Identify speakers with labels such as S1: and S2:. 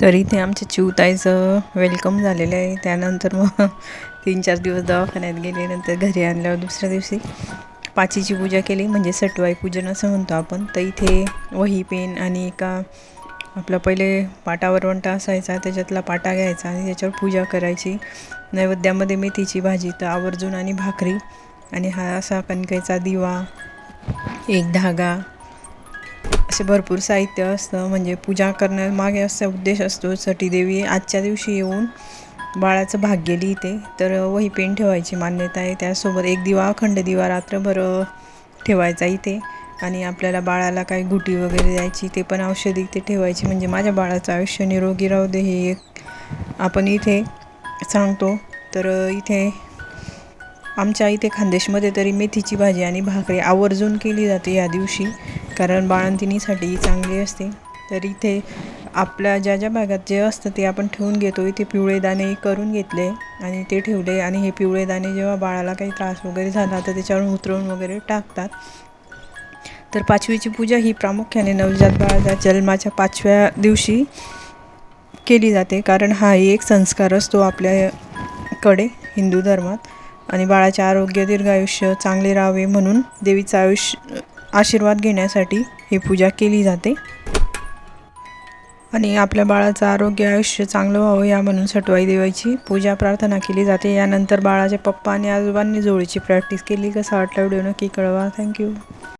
S1: तर इथे आमच्या चिवताईचं वेलकम झालेलं आहे. त्यानंतर मग तीन चार दिवस दवाखान्यात गेले नंतर घरी आणल्यावर दुसऱ्या दिवशी पाचीची पूजा केली म्हणजे सटवाई पूजन असं म्हणतो आपण. तर इथे वही पेन आणि एका आपला पहिले पाटावर वंटा असायचा त्याच्यातला पाटा घ्यायचा आणि त्याच्यावर पूजा करायची. नैवेद्यामध्ये मेथीची भाजी तर आवर्जून आणि भाकरी. आणि हा असा कणकेचा दिवा एक धागा असे भरपूर साहित्य असतं म्हणजे पूजा करण्यामागे असा उद्देश असतो सटीदेवी आजच्या दिवशी येऊन बाळाचं भाग्य लिहिते. तर वही पेन ठेवायची मान्यता आहे. त्यासोबत एक दिवा अखंड दिवा रात्रभर ठेवायचा इथे. आणि आपल्याला बाळाला काही गुटी वगैरे द्यायची ते पण औषधी इथे ठेवायची. म्हणजे माझ्या बाळाचं आयुष्य निरोगी राहू दे हे एक आपण इथे सांगतो. तर इथे आमच्या इथे खानदेशमध्ये तरी मेथीची भाजी आणि भाकरी आवर्जून केली जाते या दिवशी. कारण बाळंतिणीसाठी चांगली असते. तर इथे आपल्या ज्या ज्या भागात जे असतं ते आपण ठेवून घेतो. इथे पिवळे दाणे करून घेतले आणि ते ठेवले आणि हे पिवळे दाणे जेव्हा बाळाला काही त्रास वगैरे झाला तर त्याच्यावर उतरवून वगैरे टाकतात. तर पाचवीची पूजा ही प्रामुख्याने नवजात बाळाच्या जन्माच्या पाचव्या दिवशी केली जाते. कारण हा एक संस्कार असतो आपल्याकडे हिंदू धर्मात. आणि बाळाचे आरोग्य दीर्घायुष्य चांगले राहावे म्हणून देवीचं आयुष्य आशीर्वाद घेण्यासाठी ही पूजा केली जाते. आणि आपल्या बाळाचं आरोग्य आयुष्य चांगलं व्हावं या म्हणून सटवाई देवाची पूजा प्रार्थना केली जाते. यानंतर बाळाच्या पप्पा आणि आजोबांनी जोडीची प्रॅक्टिस केली. कसं वाटलं व्हिडिओ नक्की कळवा. थँक्यू